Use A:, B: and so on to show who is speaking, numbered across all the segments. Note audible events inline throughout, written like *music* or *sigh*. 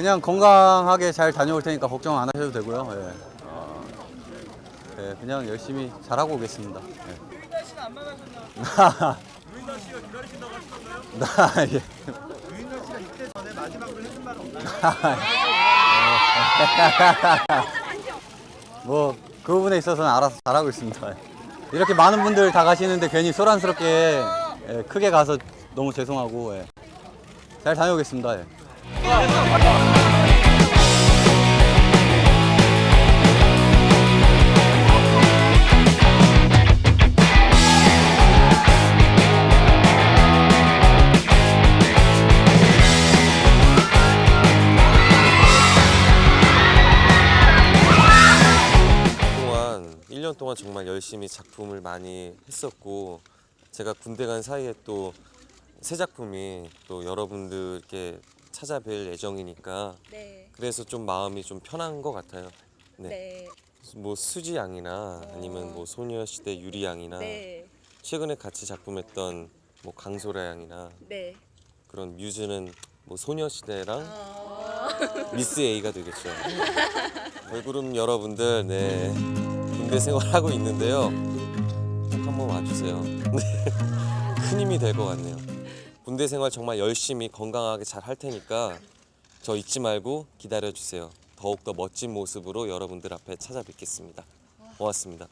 A: 그냥 건강하게 잘 다녀올 테니까 걱정 안 하셔도 되고요. 예. 어, 예, 그냥 열심히 잘하고 오겠습니다. 예.
B: 유인나 씨는 안 만나셨나? *laughs* 유인나 씨가 기다리신다고 하시던가요?
A: 나, 예.
B: 유인나 씨가 입대 전에 마지막으로 해준 말 없나요? *laughs*
A: 뭐, 그 부분에 있어서는 알아서 잘하고 있습니다. 이렇게 많은 분들 다 가시는데 괜히 소란스럽게 예, 크게 가서 너무 죄송하고 예. 잘 다녀오겠습니다. 예.
C: 동안 1년 동안 정말 열심히 작품을 많이 했었고 제가 군대 간 사이에 또 새 작품이 또 여러분들께 찾아뵐 예정이니까
D: 네.
C: 그래서 좀 마음이 좀 편한 것 같아요. 네.
D: 네.
C: 뭐 수지 양이나 아니면 뭐 소녀시대 유리 양이나
D: 네.
C: 최근에 같이 작품했던 뭐 강소라 양이나
D: 네.
C: 그런 뮤즈는 뭐 소녀시대랑
D: 어... *laughs*
C: 미스 A가 되겠죠. 걸그룹 여러분들, 네 군대 생활하고 있는데요. 꼭 한번 와주세요. *laughs* 네. 큰 힘이 될 것 같네요. 군대 생활 정말 열심히 건강하게 잘 할 테니까 저 잊지 말고 기다려 주세요. 더욱 더 멋진 모습으로 여러분들 앞에 찾아뵙겠습니다. 고맙습니다.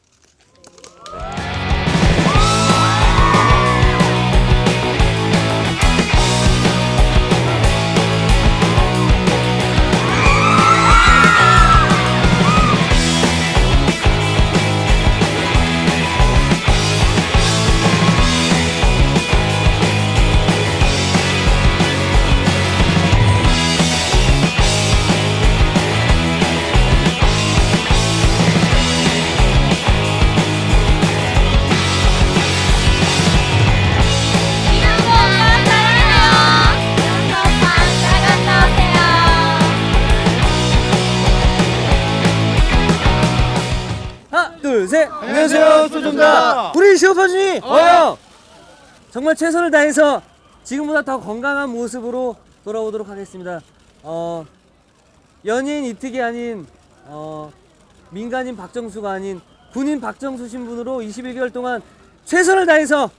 E: 하나 둘 셋. 안녕하세요 소정다 우리 시어파주니. 어요 정말 최선을 다해서 지금보다 더 건강한 모습으로 돌아오도록 하겠습니다. 어 연예인 이특이 아닌 어 민간인 박정수가 아닌 군인 박정수 신분으로 21개월 동안 최선을 다해서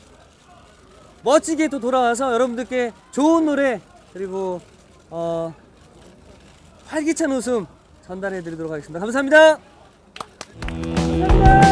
E: 멋지게 또 돌아와서 여러분들께 좋은 노래 그리고 어 활기찬 웃음 전달해 드리도록 하겠습니다. 감사합니다 감사합니다.